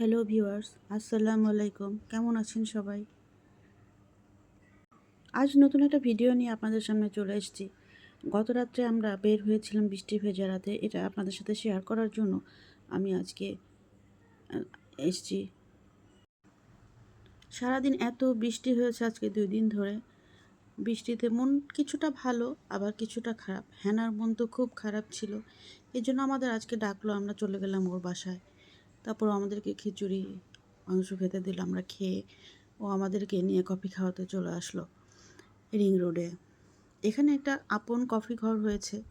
Hello viewers আসসালামু আলাইকুম কেমন আছেন সবাই? আজ নতুন একটা ভিডিও নিয়ে আপনাদের সামনে চলে এসেছি। গত রাত্রে আমরা বের হয়েছিলাম বৃষ্টি ভেজা রাতে। এটা আপনাদের সাথে শেয়ার করার জন্য আমি আজকে এসেছি। সারাদিন এত বৃষ্টি হয়েছে আজকে দুই দিন ধরে। বৃষ্টিতে মন কিছুটা ভালো, আবার কিছুটা খারাপ। হ্যানার মন তো খুব খারাপ ছিল। এই জন্য আমাদের আজকে ডাকলো, আমরা চলে গেলাম ওর বাসায়। তারপর আমাদেরকে খিচুড়ি, মাংস খেতে দিল, আমরা খেয়ে ও আমাদেরকে নিয়ে কফি খাওয়াতে চলে আসলো রিং রোডে। এখানে একটা আপন কফি ঘর হয়েছে।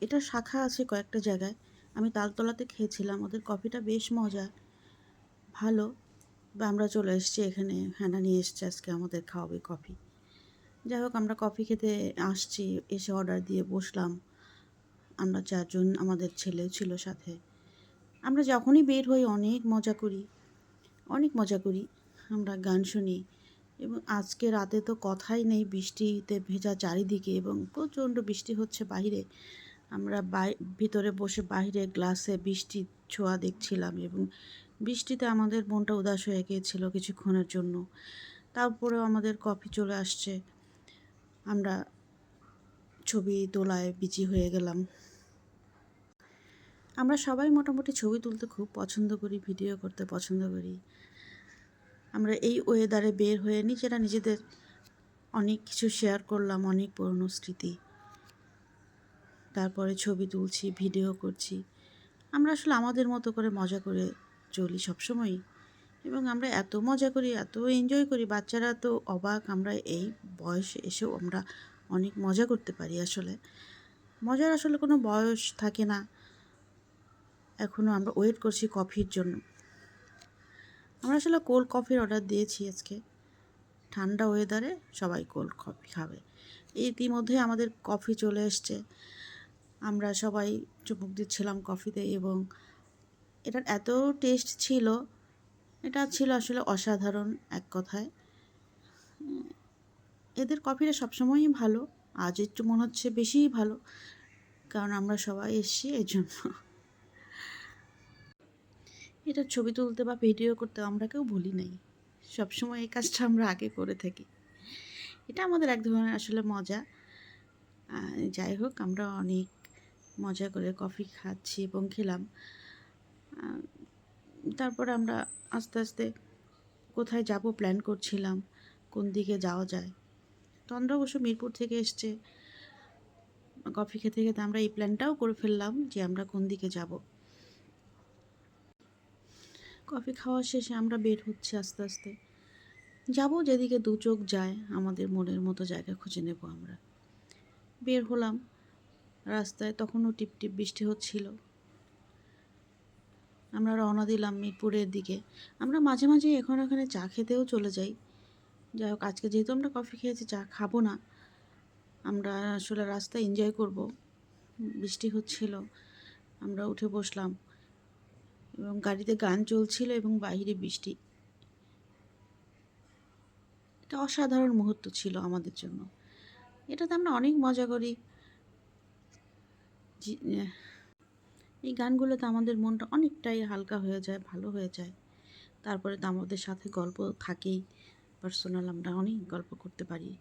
এটা শাখা আছে কয়েকটা জায়গায়। আমি তালতলাতে খেয়েছিলাম, ওদের কফিটা বেশ মজা ভালো। বা আমরা চলে এসেছি এখানে, হ্যানা নিয়ে এসছে আজকে আমাদের খাওয়াবে কফি। যাই হোক, আমরা কফি খেতে আসছি, এসে অর্ডার দিয়ে বসলাম। আমরা চারজন, আমাদের ছেলেও ছিল সাথে। আমরা যখনই বের হই, অনেক মজা করি। অনেক মজা করি। আমরা গান শুনি। এবং আজকে রাতে তো কথাই নেই, বৃষ্টিতে ভেজা চারিদিকে এবং প্রচণ্ড বৃষ্টি হচ্ছে বাইরে আমরা ভিতরে বসে বাইরে গ্লাসে বৃষ্টির ছোঁয়া দেখছিলাম এবং বৃষ্টিতে আমাদের মনটা উদাস হয়ে গিয়েছিল কিছুক্ষণের জন্য। তারপরেও আমাদের কফি চলে আসছে। আমরা ছবি তোলায় বিচি হয়ে গেলাম। আমরা সবাই মোটামুটি ছবি তুলতে খুব পছন্দ করি, ভিডিও করতে পছন্দ করি। আমরা এই ওয়েদারে বের হয়ে নিজেরা নিজেদের অনেক কিছু শেয়ার করলাম, অনেক পুরনো স্মৃতি। তারপরে ছবি তুলছি ভিডিও করছি। আমরা আসলে আমাদের মতো করে মজা করে চলি সবসময়ই। এবং আমরা এত মজা করি, এত এনজয় করি, বাচ্চারা তো অবাক, আমরা এই বয়সে এসেও আমরা অনেক মজা করতে পারি আসলে। মজার আসলে কোনো বয়স থাকে না। এখনও আমরা ওয়েট করছি কফির জন্য। আমরা আসলে কোল্ড কফির অর্ডার দিয়েছি আজকে। ঠান্ডা ওয়েদারে সবাই কোল্ড কফি খাবে। ইতিমধ্যে আমাদের কফি চলে এসছে। আমরা সবাই চুমুক দিচ্ছিলাম কফিতে এবং এটার এত টেস্ট ছিল, এটা ছিল আসলে অসাধারণ এক কথায়। এদের কফিটা সবসময়ই ভালো আজ একটু মনে হচ্ছে বেশিই ভালো। কারণ আমরা সবাই এসছি এই জন্য এটা ছবি তুলতে বা ভিডিও করতে আমরা কেউ ভুলি নাই। সবসময় এই কাজটা আমরা আগে করে থাকি। এটা আমাদের এক ধরনের আসলে মজা। যাই হোক, আমরা অনেক মজা করে কফি খাচ্ছি এবং খেলাম। তারপর আমরা আস্তে আস্তে কোথায় যাব প্ল্যান করছিলাম, কোন দিকে যাওয়া যায়। তন্দ্রা অবশ্য মিরপুর থেকে এসছে। কফি খেতে খেতে আমরা এই প্ল্যানটাও করে ফেললাম যে আমরা কোন দিকে যাব। কফি খাওয়া শেষে আমরা বের হচ্ছি আস্তে আস্তে। যাব যেদিকে দু চোখ যায়, আমাদের মনের মতো জায়গা খুঁজে নেব আমরা। বের হলাম। রাস্তায় তখনও টিপ টিপ বৃষ্টি হচ্ছিল। আমরা রওনা দিলাম মিরপুরের দিকে। আমরা মাঝে মাঝে এখন এখানে চা খেতেও চলে যাই। যাই হোক, আজকে যেহেতু আমরা কফি খেয়েছি, চা খাব না। আমরা আসলে রাস্তা এনজয় করব। বৃষ্টি হচ্ছিল। আমরা উঠে বসলাম। এবং গাড়িতে গান চলছিল এবং বাহিরে বৃষ্টি। এটা অসাধারণ মুহূর্ত ছিল আমাদের জন্য। এটাতে আমরা অনেক মজা করি। এই গানগুলোতে আমাদের মনটা অনেকটাই হালকা হয়ে যায়, ভালো হয়ে যায়। তারপরে তো আমাদের সাথে গল্প থাকেই। পার্সোনাল আমরা অনেক গল্প করতে পারি।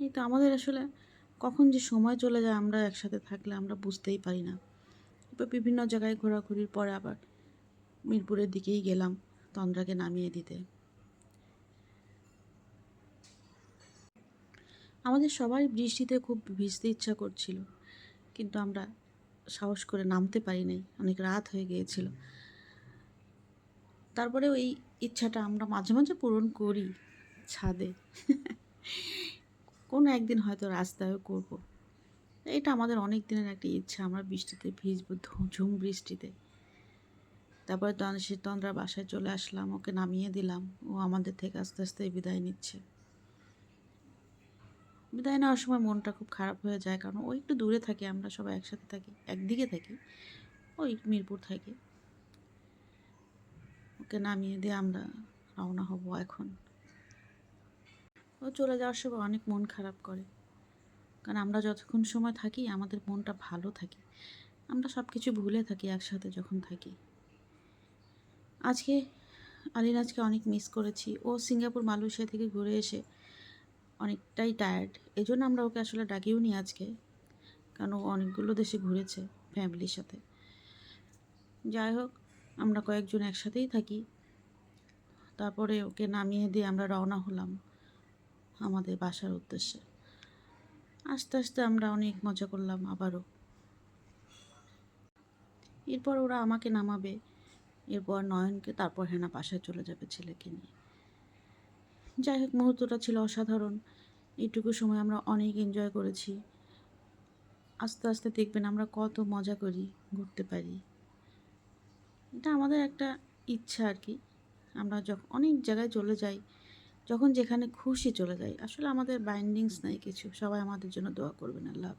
এই তো আমাদের আসলে কখন যে সময় চলে যায় আমরা একসাথে থাকলে আমরা বুঝতেই পারি না। বিভিন্ন জায়গায় ঘোরাঘুরির পরে আবার মিরপুরের দিকেই গেলাম তন্দ্রাকে নামিয়ে দিতে। আমাদের সবাই বৃষ্টিতে খুব ভিজতে ইচ্ছা করছিল, কিন্তু আমরা সাহস করে নামতে পারি নাই অনেক রাত হয়ে গিয়েছিল। তারপরে ওই ইচ্ছাটা আমরা মাঝে মাঝে পূরণ করি ছাদে। কোনো একদিন হয়তো রাস্তায়ও করব। এটা আমাদের অনেক দিনের একটা ইচ্ছা। আমরা বৃষ্টিতে ভিজবো ঝুম বৃষ্টিতে। তারপরে সে তন্দ্রা বাসায় চলে আসলাম, ওকে নামিয়ে দিলাম। ও আমাদের থেকে আস্তে আস্তে বিদায় নিচ্ছে। বিদায় নেওয়ার সময় মনটা খুব খারাপ হয়ে যায়, কারণ ও একটু দূরে থাকে, আমরা সবাই একসাথে থাকি, একদিকে থাকি, ওই মিরপুর থাকে। ওকে নামিয়ে দিয়ে আমরা রওনা হব এখন। ও চলে যাওয়ার সময় অনেক মন খারাপ করে। কারণ আমরা যতক্ষণ সময় থাকি, আমাদের মনটা ভালো থাকে। আমরা সব কিছু ভুলে থাকি, একসাথে যখন থাকি। আজকে আলিন আজকে অনেক মিস করেছি। ও সিঙ্গাপুর, মালয়েশিয়া থেকে ঘুরে এসে অনেকটাই টায়ার্ড এই জন্য আমরা ওকে আসলে ডাকিও নি আজকে। কারণ ও অনেকগুলো দেশে ঘুরেছে ফ্যামিলির সাথে। যাই হোক, আমরা কয়েকজন একসাথেই থাকি। তারপরে ওকে নামিয়ে দিয়ে আমরা রওনা হলাম আমাদের বাসার উদ্দেশ্যে। আস্তে আস্তে আমরা অনেক মজা করলাম আবারও। এরপর ওরা আমাকে নামাবে। এরপর নয়নকে, তারপর হেনা বাসায় চলে যাবে ছেলেকে নিয়ে। যাই হোক, মুহূর্তটা ছিল অসাধারণ। এইটুকু সময় আমরা অনেক এনজয় করেছি। আস্তে আস্তে দেখবেন আমরা কত মজা করি, ঘুরতে পারি। এটা আমাদের একটা ইচ্ছা আর কি। আমরা যখন অনেক জায়গায় চলে যাই। যখন যেখানে খুশি চলে যাই, আসলে আমাদের বাইন্ডিংস নাই কিছু সবাই আমাদের জন্য দোয়া করবেন, আল্লাহ।